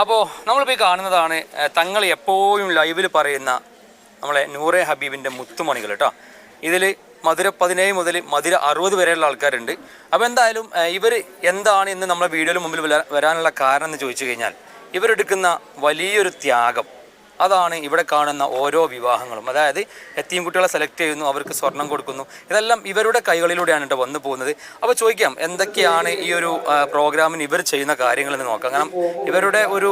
അപ്പോൾ നമ്മളിപ്പോൾ ഈ കാണുന്നതാണ് തങ്ങൾ എപ്പോഴും ലൈവിൽ പറയുന്ന നമ്മളെ നൂറെ ഹബീബിന്റെ മുത്തുമണികൾ കേട്ടോ ഇതിൽ മധുര പതിനേഴ് മുതൽ മധുര അറുപത് വരെയുള്ള ആൾക്കാരുണ്ട്. അപ്പോൾ എന്തായാലും ഇവർ എന്താണ് ഇന്ന് നമ്മളെ വീഡിയോയിൽ മുമ്പിൽ വരാനുള്ള കാരണം എന്ന് ചോദിച്ചു കഴിഞ്ഞാൽ ഇവരെടുക്കുന്ന വലിയൊരു ത്യാഗം അതാണ് ഇവിടെ കാണുന്ന ഓരോ വിവാഹങ്ങളും. അതായത് എത്തിയും കുട്ടികളെ സെലക്ട് ചെയ്യുന്നു അവർക്ക് സ്വർണം കൊടുക്കുന്നു. ഇതെല്ലാം ഇവരുടെ കൈകളിലൂടെയാണ് കേട്ടോ വന്നു പോകുന്നത്. അപ്പോൾ ചോദിക്കാം എന്തൊക്കെയാണ് ഈ ഒരു പ്രോഗ്രാമിന് ഇവർ ചെയ്യുന്ന കാര്യങ്ങളെന്ന് നോക്കാം. കാരണം ഇവരുടെ ഒരു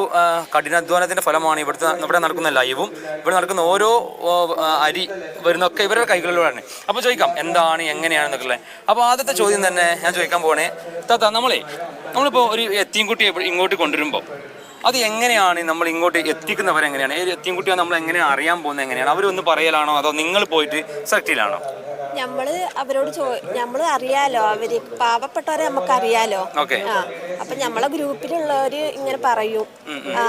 കഠിനാധ്വാനത്തിന്റെ ഫലമാണ് ഇവിടുത്തെ ഇവിടെ നടക്കുന്ന ലൈവും ഇവിടെ നടക്കുന്ന ഓരോ അരി വരുന്നൊക്കെ ഇവരുടെ കൈകളിലൂടെയാണ്. അപ്പോൾ ചോദിക്കാം എന്താണ് എങ്ങനെയാണെന്നൊക്കെ ഉള്ളത് അപ്പോൾ ആദ്യത്തെ ചോദ്യം തന്നെ ഞാൻ ചോദിക്കാൻ പോണേ തത്ത നമ്മളെ നമ്മളിപ്പോൾ ഒരു എത്തിയും കുട്ടിയെ ഇങ്ങോട്ട് കൊണ്ടുവരുമ്പോൾ അത് എങ്ങനെയാണ് നമ്മൾ ഇങ്ങോട്ട് ഏത് എത്തിയും നമ്മൾ എങ്ങനെയാണ് അറിയാൻ പോകുന്നത് എങ്ങനെയാണ്? അവരൊന്ന് പറയലാണോ? അതോ നിങ്ങൾ പോയിട്ട് സെലക്റ്റിലാണോ നമ്മൾ അവരോട് ചോ നമ്മൾ അറിയാലോ. അവർ പാവപ്പെട്ടവരെ നമുക്ക് അറിയാലോ. ആ അപ്പൊ നമ്മളെ ഗ്രൂപ്പിലുള്ളവര് ഇങ്ങനെ പറയും. ആ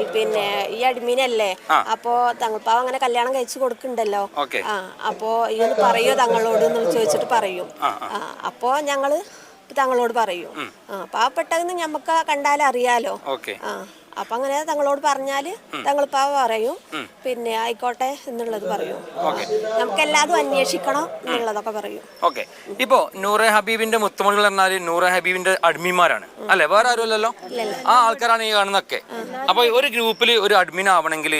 ഈ പിന്നെ ഈ അഡ്മിനല്ലേ അപ്പോ തങ്ങൾപ്പാവ് അങ്ങനെ കല്യാണം കഴിച്ചു കൊടുക്കണ്ടല്ലോ ആ അപ്പോ ഒന്ന് പറയോ തങ്ങളോട് എന്ന് ചോദിച്ചിട്ട് പറയും. ആ അപ്പോ ഞങ്ങൾ തങ്ങളോട് പറയൂ. ആ പാവപ്പെട്ടതെന്ന് ഞമ്മക്ക് കണ്ടാൽ അറിയാലോ. ആ അപ്പൊ അങ്ങനെ തങ്ങളോട് പറഞ്ഞാൽ തങ്ങളിപ്പാവ പറയും. പിന്നെ ആയിക്കോട്ടെ എന്നുള്ളത് പറയൂ. നമുക്ക് എല്ലാതും അന്വേഷിക്കണം എന്നുള്ളതൊക്കെ പറയും. ഓക്കെ. ഇപ്പോ നൂറെ ഹബീബിന്റെ മുത്തുമണികൾ എന്നാൽ നൂറെ ഹബീബിന്റെ അഡ്മിമാരാണ് അല്ലെ? വേറെ ആരുമല്ലല്ലോ? ആ ആൾക്കാരാണ് ഈ കാണുന്നൊക്കെ അപ്പൊ ഒരു ഗ്രൂപ്പിൽ ഒരു അഡ്മിൻ ആവണമെങ്കിൽ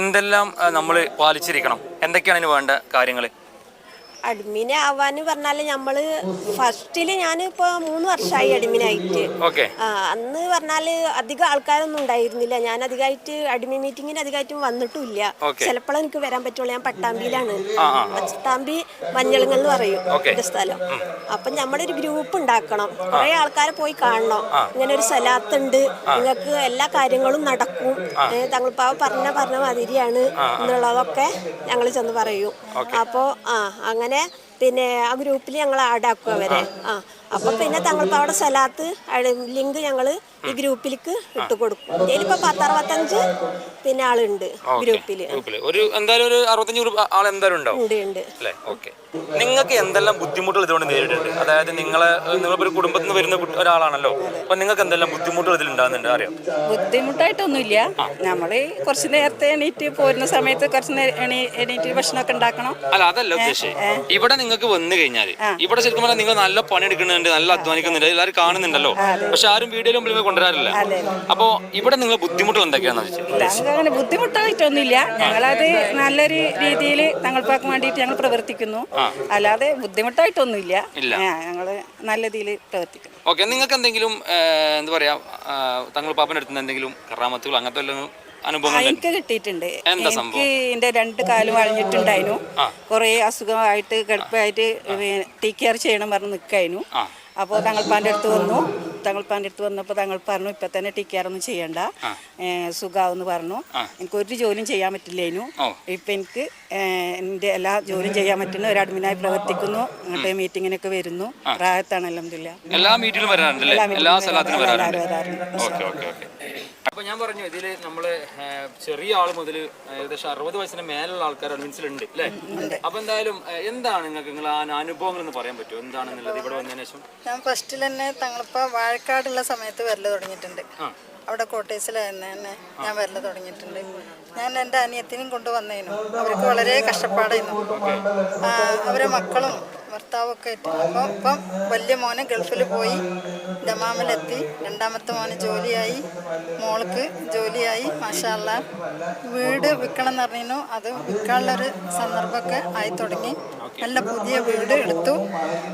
എന്തെല്ലാം നമ്മൾ പാലിച്ചിരിക്കണം? എന്തൊക്കെയാണ് ഇതിന് വേണ്ട കാര്യങ്ങൾ അഡ്മിൻ ആവാന്ന് പറഞ്ഞാൽ നമ്മൾ ഫസ്റ്റിൽ ഞാനിപ്പോ മൂന്ന് വർഷമായി അഡ്മിനായിട്ട് ഓക്കെ അന്ന് പറഞ്ഞാൽ അധികം ആൾക്കാരൊന്നും ഉണ്ടായിരുന്നില്ല. ഞാൻ അധികമായിട്ട് അഡ്മിൻ മീറ്റിങ്ങിന് അധികമായിട്ടും വന്നിട്ടില്ല ചിലപ്പോഴും എനിക്ക് വരാൻ പറ്റുള്ളൂ. ഞാൻ പട്ടാമ്പിയിലാണ്. പട്ടാമ്പി മഞ്ഞളുങ്ങൾ എന്ന് പറയും. എന്റെ സ്ഥലം. അപ്പൊ നമ്മുടെ ഒരു ഗ്രൂപ്പ് ഉണ്ടാക്കണം കുറെ ആൾക്കാരെ പോയി കാണണം. ഇങ്ങനെ ഒരു സ്ഥലത്തുണ്ട്. നിങ്ങൾക്ക് എല്ലാ കാര്യങ്ങളും നടക്കും. തങ്ങൾ പാവ പറഞ്ഞ പറഞ്ഞ മാതിരിയാണ്. എന്നുള്ളതൊക്കെ ഞങ്ങൾ ചെന്ന് പറയും. അപ്പോ ആ അങ്ങനെ പിന്നെ ആ ഗ്രൂപ്പിൽ ഞങ്ങൾ ആഡാക്കും അവരെ. ആ അപ്പൊ പിന്നെ തങ്ങൾക്ക് അവിടെ സ്ഥലത്ത് ലിങ്ക് ഞങ്ങൾ ഈ ഗ്രൂപ്പിലേക്ക് ഇട്ട് കൊടുക്കും. ഇതിലിപ്പോ പത്തറുപത്തഞ്ച് പിന്നെ ആളുണ്ട് ഗ്രൂപ്പിൽ. ഗ്രൂപ്പിൽ ഒരു എന്തായാലും ഒരു അറുപത്തഞ്ച് ഗ്രൂപ്പ് ആൾ എന്തായാലും ഉണ്ടാവും. ഉണ്ട് ഉണ്ട്. അല്ലേ? ഓക്കെ നിങ്ങൾക്ക് എന്തെല്ലാം ബുദ്ധിമുട്ടുകൾ ഇതുകൊണ്ട് നേരിട്ടുണ്ട് അതായത് നിങ്ങളെ നിങ്ങളിപ്പോ ഒരു കുടുംബത്തിൽ നിന്ന് വരുന്ന കുട്ടി- ഒരാളാണല്ലോ. അപ്പൊ നിങ്ങൾക്ക് എന്തെല്ലാം ബുദ്ധിമുട്ടുകൾ ഇതിലുണ്ടാകുന്നുണ്ട് അറിയാം? ബുദ്ധിമുട്ടായിട്ടൊന്നുമില്ല. നമ്മൾ കുറച്ച് നേരത്തെ എണീറ്റ് പോരുന്ന സമയത്ത് കുറച്ച് നേരം എണീ എണീറ്റ് ഭക്ഷണമൊക്കെ ഉണ്ടാക്കണം. അല്ല അതല്ല ഉദ്ദേശം. ഇവിടെ നിങ്ങൾക്ക് വന്നു കഴിഞ്ഞാൽ ഇവിടെ ശരിക്കും പറഞ്ഞാൽ നിങ്ങൾ നല്ല പണി എടുക്കുന്നുണ്ട് നല്ല അധ്വാനിക്കുന്നുണ്ട് എല്ലാവരും കാണുന്നുണ്ടല്ലോ. പക്ഷെ ആരും വീഡിയോയിലും കൊണ്ടുവരാറില്ല. അപ്പോ ഇവിടെ നിങ്ങൾ ബുദ്ധിമുട്ടുകൾ എന്തൊക്കെയാണെന്ന് വെച്ചാൽ ഞങ്ങൾക്ക് അങ്ങനെ ബുദ്ധിമുട്ടായിട്ടൊന്നുമില്ല. ഞങ്ങളത് നല്ലൊരു രീതിയിൽ തങ്ങൾപ്പാക്ക് വേണ്ടിയിട്ട് ഞങ്ങൾ പ്രവർത്തിക്കുന്നു. അല്ലാതെ ബുദ്ധിമുട്ടായിട്ടൊന്നുമില്ല. ഞങ്ങൾ നല്ല രീതിയിൽ പ്രവർത്തിക്കുന്നു. ഓക്കെ നിങ്ങൾക്ക് എന്തെങ്കിലും എന്താ പറയാ തങ്ങൾ പാപ്പന്റെ അടുത്ത് എന്തെങ്കിലും കറാമത്തുകൾ അങ്ങനത്തെ വല്ലതും എനിക്ക് കിട്ടിയിട്ടുണ്ട്. എനിക്ക് എന്റെ രണ്ട് കാലും വളഞ്ഞിട്ടുണ്ടായിരുന്നു കുറേ അസുഖമായിട്ട് കിടപ്പായിട്ട് ടേക്ക് കെയർ ചെയ്യണം പറഞ്ഞ് നിൽക്കായിരുന്നു അപ്പോൾ തങ്ങൾപ്പാന്റെ അടുത്ത് വന്നു. തങ്ങൾപ്പാന്റെ അടുത്ത് വന്നപ്പോൾ തങ്ങൾ പറഞ്ഞു ഇപ്പം തന്നെ ടേക്ക് കെയർ ഒന്നും ചെയ്യണ്ട. സുഖാവെന്ന് പറഞ്ഞു. എനിക്ക് ഒരു ജോലിയും ചെയ്യാൻ പറ്റില്ലേനു. ഇപ്പം എനിക്ക് എന്റെ എല്ലാ ജോലിയും ചെയ്യാൻ പറ്റുന്ന ഒരു അഡ്മിനായി പ്രവർത്തിക്കുന്നു. അങ്ങോട്ട് മീറ്റിങ്ങിനൊക്കെ വരുന്നു. പ്രായത്താണ് അലഹമില്ല എല്ലാ മീറ്റിലും വരാറുണ്ട് എല്ലാ സ്ഥലത്തിനും വരാറുണ്ട്. വരാറുണ്ട് ഓക്കെ ഓക്കെ ഓക്കെ അപ്പൊ ഞാൻ പറഞ്ഞു ഇതിൽ നമ്മൾ ചെറിയ ആൾ മുതൽ ഏകദേശം അറുപത് വയസ്സിന് മേലുള്ള ആൾക്കാർ അഡ്മിൻസിലുണ്ട് അല്ലേ? അപ്പൊ എന്തായാലും എന്താണ് നിങ്ങൾക്ക് നിങ്ങൾ ആ അനുഭവങ്ങൾ എന്ന് പറയാൻ പറ്റുമോ? എന്താണെന്നുള്ളത് ഇവിടെ വന്നതിന് ശേഷം? ഞാൻ ഫസ്റ്റിൽ തന്നെ തങ്ങളിപ്പോ വാഴക്കാടുള്ള സമയത്ത് വരൽ തുടങ്ങിയിട്ടുണ്ട്. അവിടെ കോട്ടേഴ്സിലായിരുന്നു തന്നെ ഞാൻ വരൽ തുടങ്ങിയിട്ടുണ്ട്. ഞാൻ എന്റെ അനിയത്തിനും കൊണ്ടുവന്നതിനും അവർക്ക് വളരെ കഷ്ടപ്പാടായിരുന്നു. അവരെ മക്കളും ഭർത്താവും എത്തി അപ്പോൾ ഇപ്പം വലിയ മോനെ ഗൾഫിൽ പോയി ദമാമിലെത്തി. രണ്ടാമത്തെ മോന് ജോലിയായി. മോൾക്ക് ജോലിയായി. മാഷാല്ല വീട് വിൽക്കണം എന്ന് പറഞ്ഞിരുന്നു. അത് വിൽക്കാനുള്ളൊരു സന്ദർഭമൊക്കെ ആയി തുടങ്ങി. നല്ല പുതിയ വീട് എടുത്തു.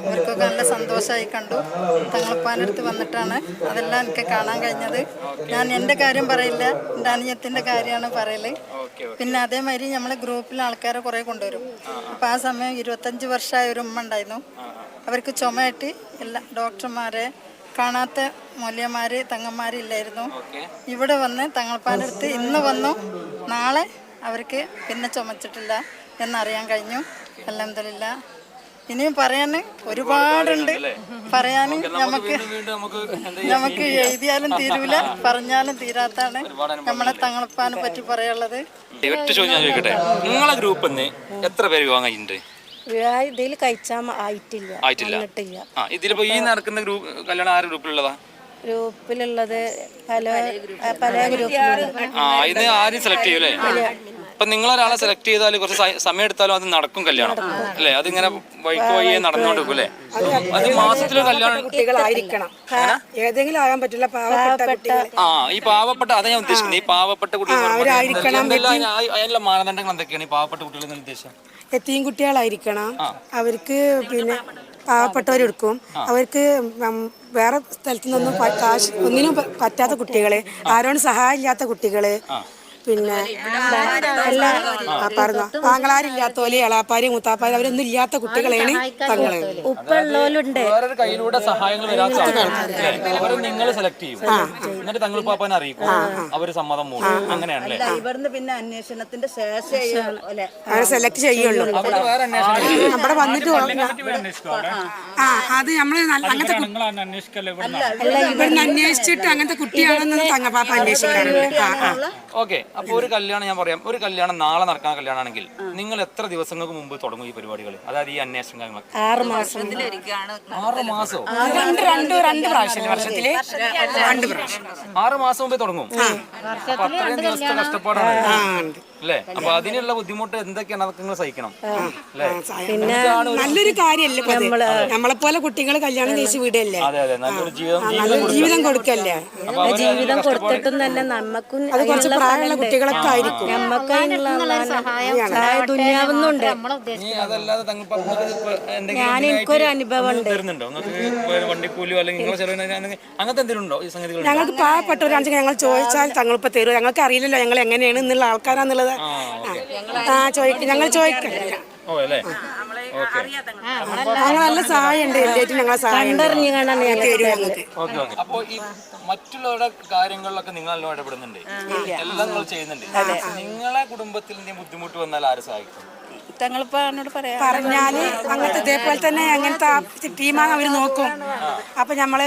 അവർക്കൊക്കെ നല്ല സന്തോഷമായി കണ്ടു. തങ്ങളപ്പാനടുത്ത് വന്നിട്ടാണ് അതെല്ലാം എനിക്ക് കാണാൻ കഴിഞ്ഞത്. ഞാൻ എന്റെ കാര്യം പറയില്ല. എന്റെ അനിയത്തിന്റെ കാര്യമാണ് പറയൽ. പിന്നെ അതേമാതിരി നമ്മളെ ഗ്രൂപ്പിൽ ആൾക്കാരെ കുറേ കൊണ്ടുവരും. അപ്പോൾ ആ. സമയം ഇരുപത്തഞ്ച് വർഷമായ ഒരു ഉമ്മ ഉണ്ടായിരുന്നു. അവർക്ക് ചുമയായിട്ട് എല്ലാ ഡോക്ടർമാരെ കാണാത്ത മൂല്യന്മാര് തങ്ങന്മാരില്ലായിരുന്നു ഇവിടെ വന്ന് തങ്ങൾപ്പാനടുത്ത് ഇന്ന് വന്നു. നാളെ അവർക്ക് പിന്നെ ചുമച്ചിട്ടില്ല എന്നറിയാൻ കഴിഞ്ഞു. അലഹമില്ല ഇനിയും പറയാൻ ഒരുപാടുണ്ട്. പറയാൻ നമുക്ക് വീണ്ടും നമുക്ക് എന്ത് നമുക്ക് എഴുതിയാലും തീരൂല പറഞ്ഞാലും തീരാത്താണ് നമ്മളെ തങ്ങളപ്പാനെ പറ്റി പറയാനുള്ളത്. ഒറ്റ ചോദ്യം ചോദിക്കട്ടെ? നിങ്ങളെ ഗ്രൂപ്പിൽ നിന്ന് എത്ര പേര് വിവാഹം കഴിഞ്ഞിട്ടുണ്ട് ഇതിൽ കഴിച്ചാൽ ആയിട്ടില്ല. ആയിട്ടില്ല. ആ ഇതിലിപ്പോ ഈ നടക്കുന്ന ഗ്രൂപ്പ് കല്യാണം ആരുടെ ഗ്രൂപ്പിലുള്ളതാ? ഗ്രൂപ്പിലുള്ളത് പല പല ഗ്രൂപ്പിലുണ്ട് ആ ഇത് ആരും സെലക്ട് ചെയ്യൂലേ? ഇപ്പൊ നിങ്ങൾ ഒരാളെ സെലക്ട് ചെയ്താൽ കുറച്ച് സമയം എടുത്താലും അത് നടക്കും കല്യാണം. അല്ലെ? അതിങ്ങനെ വഴിക്ക് വഴിയെ നടന്നുകൊണ്ടിരിക്കും അല്ലേ? അത് മാസത്തിൽ കല്യാണം കുട്ടികളായിരിക്കണം. ഏതെങ്കിലും ആകാൻ പറ്റില്ല പാവപ്പെട്ട ആ ഈ പാവപ്പെട്ട അതാ ഞാൻ ഉദ്ദേശിക്കുന്നത് ഈ പാവപ്പെട്ട കുട്ടികൾ അതിനുള്ള മാനദണ്ഡങ്ങൾ എന്തൊക്കെയാണ് ഈ പാവപ്പെട്ട കുട്ടികൾ എന്ന് ഉദ്ദേശം എത്തിയും കുട്ടികളായിരിക്കണം. അവർക്ക് പിന്നെ പാവപ്പെട്ടവരെടുക്കും. അവർക്ക് വേറെ സ്ഥലത്തു നിന്നൊന്നും കാശ് ഒന്നിനും പറ്റാത്ത കുട്ടികൾ ആരോടും സഹായമില്ലാത്ത കുട്ടികൾ പിന്നെ എല്ലാ പറഞ്ഞോ. ആങ്ങളാരില്ലാത്തോലെ എളാപ്പാരി മുത്താപ്പാരി അവരൊന്നും ഇല്ലാത്ത കുട്ടികളാണ് തങ്ങൾ. ഉപ്പുള്ളവരുണ്ട്. വേറൊരു കയ്യിലൂടെ സഹായങ്ങൾ വരാത്ത ആൾക്കാർ അവരെ നിങ്ങൾ സെലക്ട് ചെയ്യും. എന്നിട്ട് തങ്ങൾ പാപ്പാനെ അറിയിക്കും. അവർ സമ്മതം മൂടും. അങ്ങനെയാണല്ലേ? ഇവിടുന്ന് പിന്നെ അന്വേഷണത്തിന്റെ ശേഷം അല്ലെ? അവരെ സെലക്ട് ചെയ്യുള്ളൂ. അവിടെ വേറെ അന്വേഷണം നമ്മുടെ വന്നിട്ട് ആ അത് നമ്മൾ നല്ല- അങ്ങനത്തെ കു- അല്ല ഇവിടുന്ന് അന്വേഷിച്ചിട്ട് അങ്ങനത്തെ കുട്ടിയാണെന്ന് തങ്ങപ്പാപ്പ അന്വേഷിക്കാറുണ്ട്. ആ ആ. ഓക്കെ. അപ്പൊ ഒരു കല്യാണം ഞാൻ പറയാം. ഒരു കല്യാണം നാളെ നടക്കുന്ന കല്യാണമാണെങ്കിൽ നിങ്ങൾ എത്ര ദിവസങ്ങൾക്ക് മുമ്പ് തുടങ്ങും ഈ പരിപാടികൾ അതായത് ഈ അന്വേഷണം കാര്യങ്ങളൊക്കെ. ആറ് മാസം. ആറ് മാസോ? രണ്ട് രണ്ട് രണ്ട് പ്രാവശ്യം വർഷത്തിൽ രണ്ട് പ്രാവശ്യം. ആറ് മാസം മുമ്പേ തുടങ്ങും. അപ്പൊ അത്രയും ദിവസത്തെ കഷ്ടപ്പാടാണ്. അല്ലേ? അപ്പൊ അതിനുള്ള ബുദ്ധിമുട്ട് എന്തൊക്കെയാണ്? അതൊക്കെ നിങ്ങൾ സഹിക്കണം. അല്ലേ? പിന്നെ നല്ലൊരു കാര്യമല്ലേ ഇപ്പൊ നമ്മളെ പോലെ കുട്ടികൾ കല്യാണം കഴിച്ച് വിടല്ലേ? അതെ അതെ. നല്ലൊരു ജീവിതം ജീവിതം കൊടുക്കല്ലേ. ജീവിതം കൊടുത്തിട്ടും തന്നെ നമുക്കും അത് കുറച്ച് പ്രായമുള്ള കുട്ടികളൊക്കെ ആയിരിക്കും. സഹായം ദുന്യാവുന്നുണ്ട്. അതല്ലാതെ തങ്ങൾ ഞാൻ എനിക്കൊരു അനുഭവം തരുന്നുണ്ടോ? വണ്ടിക്കൂലിയോ അല്ലെങ്കിൽ അങ്ങനത്തെ എന്തെങ്കിലും ഉണ്ടോ ഈ സംഗതികൾ ഞങ്ങൾക്ക് പാവപ്പെട്ടവരാണെങ്കിൽ ഞങ്ങൾ ചോദിച്ചാൽ തങ്ങളിപ്പോ തരും ഞങ്ങൾക്ക് അറിയില്ലല്ലോ ഞങ്ങൾ എങ്ങനെയാണ് എന്നുള്ള ആൾക്കാരാന്നുള്ളത്. ആ ചോദിക്കും. ഞങ്ങൾ ചോദിക്കാം ഓ അല്ലേ? ഓക്കെ ഞങ്ങൾ നല്ല ഉണ്ട് ഞങ്ങളെ സഹായം ഓക്കെ ഓക്കെ. അപ്പൊ ഈ മറ്റുള്ളവരുടെ കാര്യങ്ങളിലൊക്കെ നിങ്ങൾ എല്ലാം ഇടപെടുന്നുണ്ട്. എല്ലാം നിങ്ങൾ ചെയ്യുന്നുണ്ട്. നിങ്ങളെ കുടുംബത്തിൽ എന്തെങ്കിലും ബുദ്ധിമുട്ട് വന്നാൽ ആര് സഹായിക്കും? തങ്ങളിപ്പോ എന്നോട് പറയാം. പറഞ്ഞാൽ അങ്ങനത്തെ ഇതേപോലെ തന്നെ അങ്ങനത്തെ ആ ടീമാണ് അവർ നോക്കും. അപ്പൊ ഞമ്മൾ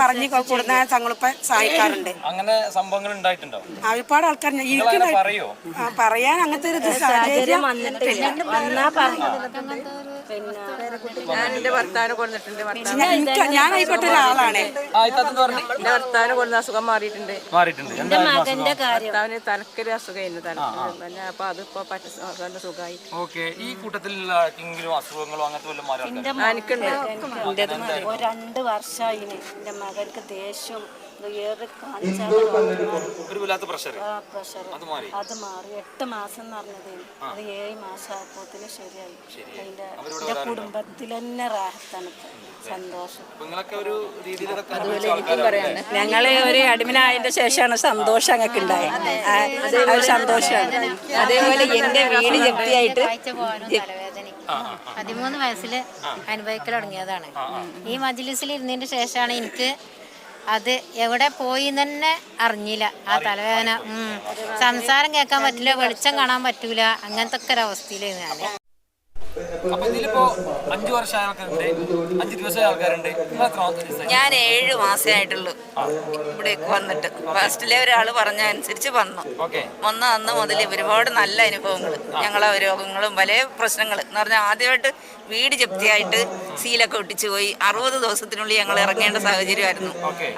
പറഞ്ഞു കൊടുത്ത തങ്ങളിപ്പ സഹായിക്കാറുണ്ട്. അങ്ങനെ സംഭവങ്ങൾ ഉണ്ടായിട്ടുണ്ടോ? ആ, ഒരുപാട് ആൾക്കാർ പറയോ? ആ, പറയാൻ അങ്ങനത്തെ ഒരു ഇത് സാഹചര്യം വന്നാ ഞാൻ എന്റെ ഭർത്താവിനെ കൊണ്ടിട്ടുണ്ട് ഞാനായിക്കോട്ടെ ഒരാളാണ്. എന്റെ ഭർത്താവിനെ കൊണ്ട് അസുഖം മാറിയിട്ടുണ്ട്. മാറിയിട്ടുണ്ട്. എന്റെ മകന്റെ കാര്യം. ഭർത്താവിന് തലക്കൊരു അസുഖമായിരുന്നു തലക്ക് അപ്പൊ അതിപ്പോ പറ്റ സുഖമായി. ഓക്കെ. ഈ കൂട്ടത്തിൽ ആർക്കെങ്കിലും അസുഖങ്ങളോ അങ്ങനത്തെ? എനിക്കുണ്ട്. ഒരു രണ്ട് വർഷമായി എന്റെ മകൾക്ക് ദേഷ്യം. അത് മാറി. അത് മാറി. എട്ട് മാസം എന്ന് പറഞ്ഞത്. അത് ഏഴ് മാസം ആയപ്പോത്തിന് ശരിയായി. അതിന്റെ എന്റെ കുടുംബത്തിൽ തന്നെ റാഹത്താണ്. സന്തോഷം. രീതിയിലൊക്കെ അനുഭവിച്ച ആൾക്കാരാണ് ഞങ്ങൾ ഒരു അടിമനായതിന്റെ ശേഷമാണ് സന്തോഷം ഞങ്ങൾക്ക് ഉണ്ടായത്. ഒരു സന്തോഷമാണ്. അതേപോലെ എന്റെ വീട് ജപ്തിയായിട്ട് ആഴ്ച പോകാനും തലവേദന പതിമൂന്ന് വയസ്സിൽ അനുഭവിക്കൽ തുടങ്ങിയതാണ്. ഈ മജ്ലിസിൽ ഇരുന്നതിന് ശേഷമാണ് എനിക്ക് അത് എവിടെ പോയി തന്നെ അറിഞ്ഞില്ല. ആ തലവേദന സംസാരം കേൾക്കാൻ പറ്റില്ല വെളിച്ചം കാണാൻ പറ്റൂല. അങ്ങനത്തെ ഒക്കെ ഒരവസ്ഥയിലായിരുന്നു ഞാൻ അപ്പൊ ഇതിലിപ്പോ അഞ്ചു വർഷമായ ആൾക്കാരുണ്ട്. അഞ്ചു ദിവസമായ ആൾക്കാരുണ്ട് നിങ്ങൾ ഞാൻ ഏഴ് മാസേ ആയിട്ടുള്ളൂ. ഇവിടേക്ക് വന്നിട്ട്. ഫസ്റ്റിലെ ഒരാൾ പറഞ്ഞ അനുസരിച്ച് വന്നു. വന്ന അന്ന് മുതൽ ഒരുപാട് നല്ല അനുഭവങ്ങൾ ഞങ്ങളെ രോഗങ്ങളും പല പ്രശ്നങ്ങൾ എന്ന് പറഞ്ഞാൽ ആദ്യമായിട്ട് വീട് ജപ്തിയായിട്ട് സീലൊക്കെ ഒട്ടിച്ചു പോയി. അറുപത് ദിവസത്തിനുള്ളിൽ ഞങ്ങൾ ഇറങ്ങേണ്ട സാഹചര്യമായിരുന്നു.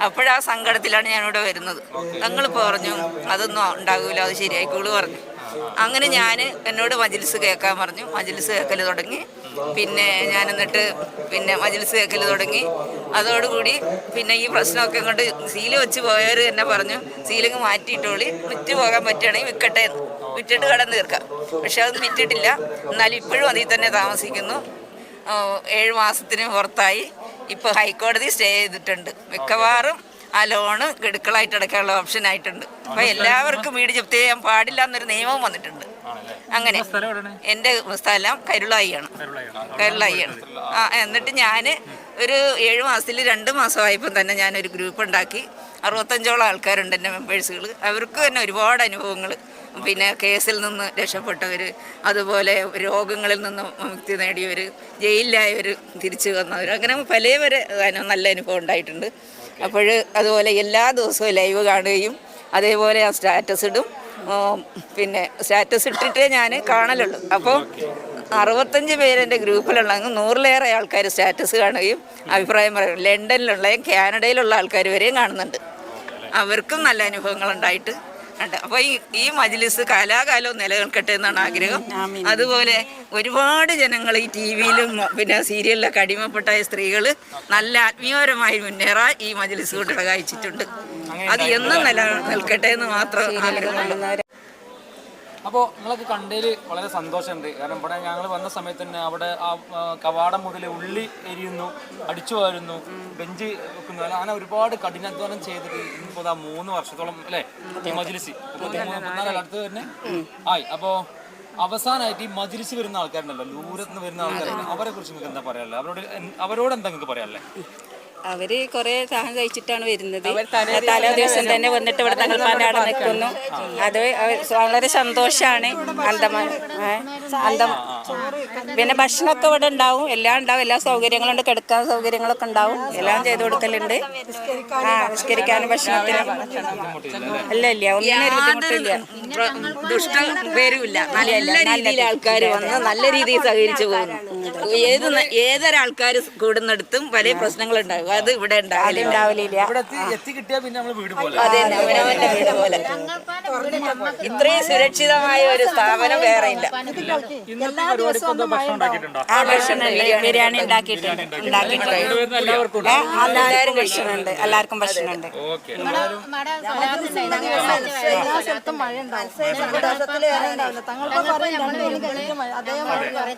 അപ്പോഴാ സങ്കടത്തിലാണ് ഞാനിവിടെ വരുന്നത്. ഞങ്ങൾ പറഞ്ഞു അതൊന്നും ഉണ്ടാകൂല അത് ശരിയായിക്കോളൂ പറഞ്ഞു. അങ്ങനെ ഞാൻ എന്നോട് മജിൽസ് കേൾക്കാൻ പറഞ്ഞു. മജിൽസ് കേൾക്കൽ തുടങ്ങി. പിന്നെ ഞാൻ എന്നിട്ട് പിന്നെ മജിൽസ് കേൾക്കൽ തുടങ്ങി. അതോടുകൂടി പിന്നെ ഈ പ്രശ്നമൊക്കെ ഇങ്ങോട്ട് സീൽ വെച്ച് പോയവർ എന്നെ പറഞ്ഞു സീലിങ് മാറ്റിയിട്ടോളി. വിറ്റ് പോകാൻ പറ്റുകയാണെങ്കിൽ വിൽക്കട്ടെ എന്ന്. വിറ്റിട്ട് കടം തീർക്കാം. പക്ഷെ അത് വിറ്റിട്ടില്ല. എന്നാലും ഇപ്പോഴും അതിൽ തന്നെ താമസിക്കുന്നു. ഏഴ് മാസത്തിന് പുറത്തായി. ഇപ്പോൾ ഹൈക്കോടതി സ്റ്റേ ചെയ്തിട്ടുണ്ട്. മിക്കവാറും ആ ലോണ് ഗഡുക്കളായിട്ട് അടക്കാനുള്ള ഓപ്ഷൻ ആയിട്ടുണ്ട്. അപ്പൊ എല്ലാവർക്കും വീട് ജപ്തി ചെയ്യാൻ പാടില്ല എന്നൊരു നിയമം വന്നിട്ടുണ്ട്. അങ്ങനെ. എന്റെ സ്ഥലം കരുളായിയാണ്. കരുളായിയാണ്. ആ എന്നിട്ട് ഞാൻ ഒരു ഏഴ് മാസത്തിൽ രണ്ട് മാസമായപ്പോൾ തന്നെ ഞാൻ ഞാനൊരു ഗ്രൂപ്പ് ഉണ്ടാക്കി. അറുപത്തഞ്ചോളം ആൾക്കാരുണ്ട് എന്റെ മെമ്പേഴ്സുകൾ അവർക്ക് തന്നെ ഒരുപാട് അനുഭവങ്ങൾ പിന്നെ കേസിൽ നിന്ന് രക്ഷപ്പെട്ടവർ അതുപോലെ രോഗങ്ങളിൽ നിന്ന് മുക്തി നേടിയവർ ജയിലിലായവർ തിരിച്ചു വന്നവർ അങ്ങനെ പല വരെ നല്ല അനുഭവം ഉണ്ടായിട്ടുണ്ട്. അപ്പോൾ അതുപോലെ എല്ലാ ദിവസവും ലൈവ് കാണുകയും അതേപോലെ ആ സ്റ്റാറ്റസ് ഇടും. പിന്നെ സ്റ്റാറ്റസ് ഇട്ടിട്ടേ ഞാൻ കാണലുള്ളൂ. അപ്പോൾ അറുപത്തഞ്ച് പേരെന്റെ ഗ്രൂപ്പിലുള്ള നൂറിലേറെ ആൾക്കാർ സ്റ്റാറ്റസ് കാണുകയും അഭിപ്രായം പറയും. ലണ്ടനിലുള്ള കാനഡയിലുള്ള ആൾക്കാർ വരെയും കാണുന്നുണ്ട്. അവർക്കും നല്ല അനുഭവങ്ങൾ ഉണ്ടായിട്ട് ഉണ്ട്. അപ്പോൾ ഈ ഈ മജ്ലിസ് കലാകാലവും നിലനിൽക്കട്ടെ എന്നാണ് ആഗ്രഹം. അതുപോലെ ഒരുപാട് ജനങ്ങൾ ഈ ടി വിയിലും പിന്നെ സീരിയലിലൊക്കെ അടിമപ്പെട്ട സ്ത്രീകൾ നല്ല ആത്മീയപരമായി മുന്നേറാൻ ഈ മജ്ലിസ് കൊണ്ട് കഴിച്ചിട്ടുണ്ട് അത് എന്നും നിലനിൽക്കട്ടെ എന്ന് മാത്രം ആഗ്രഹമുള്ളൂ. അപ്പോൾ നിങ്ങളൊക്കെ കണ്ടതിൽ വളരെ സന്തോഷമുണ്ട്. കാരണം ഇവിടെ ഞങ്ങൾ വന്ന സമയത്ത് തന്നെ അവിടെ ആ കവാടം മുതൽ ഉള്ളി എരിയുന്നു അടിച്ചു വരുന്നു ബെഞ്ച് വെക്കുന്നു. അല്ല അങ്ങനെ ഒരുപാട് കഠിനാധ്വാനം ചെയ്തിട്ട് ഇന്നിപ്പോൾ ആ മൂന്ന് വർഷത്തോളം അല്ലേ? ഈ മജ്ലിസ്. അടുത്ത് തന്നെ ആയി. അപ്പോൾ അവസാനമായിട്ട് ഈ മജിലിസ് വരുന്ന ആൾക്കാരുണ്ടല്ലോ ദൂരത്ത് നിന്ന് വരുന്ന ആൾക്കാരുണ്ട് അവരെ കുറിച്ച് നിങ്ങൾക്ക് എന്താ പറയാനുള്ളത്? അവരോട് അവരോട് എന്താ നിങ്ങൾക്ക് പറയാനുള്ളത്? അവർ കുറെ സഹായം കഴിച്ചിട്ടാണ് വരുന്നത്. തലേ ദിവസം തന്നെ വന്നിട്ട് ഇവിടെ തങ്ങൾപ്പാന്റെ അവിടെ നിൽക്കുന്നു അത് വളരെ സന്തോഷമാണ് അന്തമാൻ ഏ, അന്തം പിന്നെ ഭക്ഷണമൊക്കെ ഇവിടെ ഉണ്ടാവും. എല്ലാം ഉണ്ടാവും. എല്ലാ സൗകര്യങ്ങളും ഉണ്ട്. കിടക്കാൻ സൗകര്യങ്ങളൊക്കെ ഉണ്ടാവും. എല്ലാം ചെയ്തു കൊടുക്കലുണ്ട്. ആ നിസ്കരിക്കാനും ഭക്ഷണത്തിനും. അല്ല ഇല്ല. ഒന്നിനും ഒരു ബുദ്ധിമുട്ടില്ല. ദുഷ്ട പേരുമില്ല. നല്ല രീതിയിൽ ആൾക്കാർ വന്ന് നല്ല രീതിയിൽ സഹകരിച്ചു പോകുന്നു. ഏത് ഏതൊരാൾക്കാർ കൂടുന്നിടത്തും പല പ്രശ്നങ്ങളുണ്ടാകും. അത് ഇവിടെ ഉണ്ടാവില്ല. ഇവിടെ എത്തി എത്തി പിന്നെ നമ്മൾ വീട് പോലെ. അതെ അവനവന്റെ വീട് പോലെ. ഇത്രയും സുരക്ഷിതമായ ഒരു സ്ഥാപനം വേറെ ഇല്ല. ആ ഭക്ഷണം ബിരിയാണി ഉണ്ടാക്കിയിട്ടുണ്ട്. ഉണ്ടാക്കിയിട്ടുണ്ട്. എല്ലാവരും എല്ലാവർക്കും ഭക്ഷണമുണ്ട്. എല്ലാവർക്കും ഭക്ഷണമുണ്ട്. മഴ ഉണ്ടാവില്ല. തങ്ങൾക്ക് പറയും. അതേ മഴ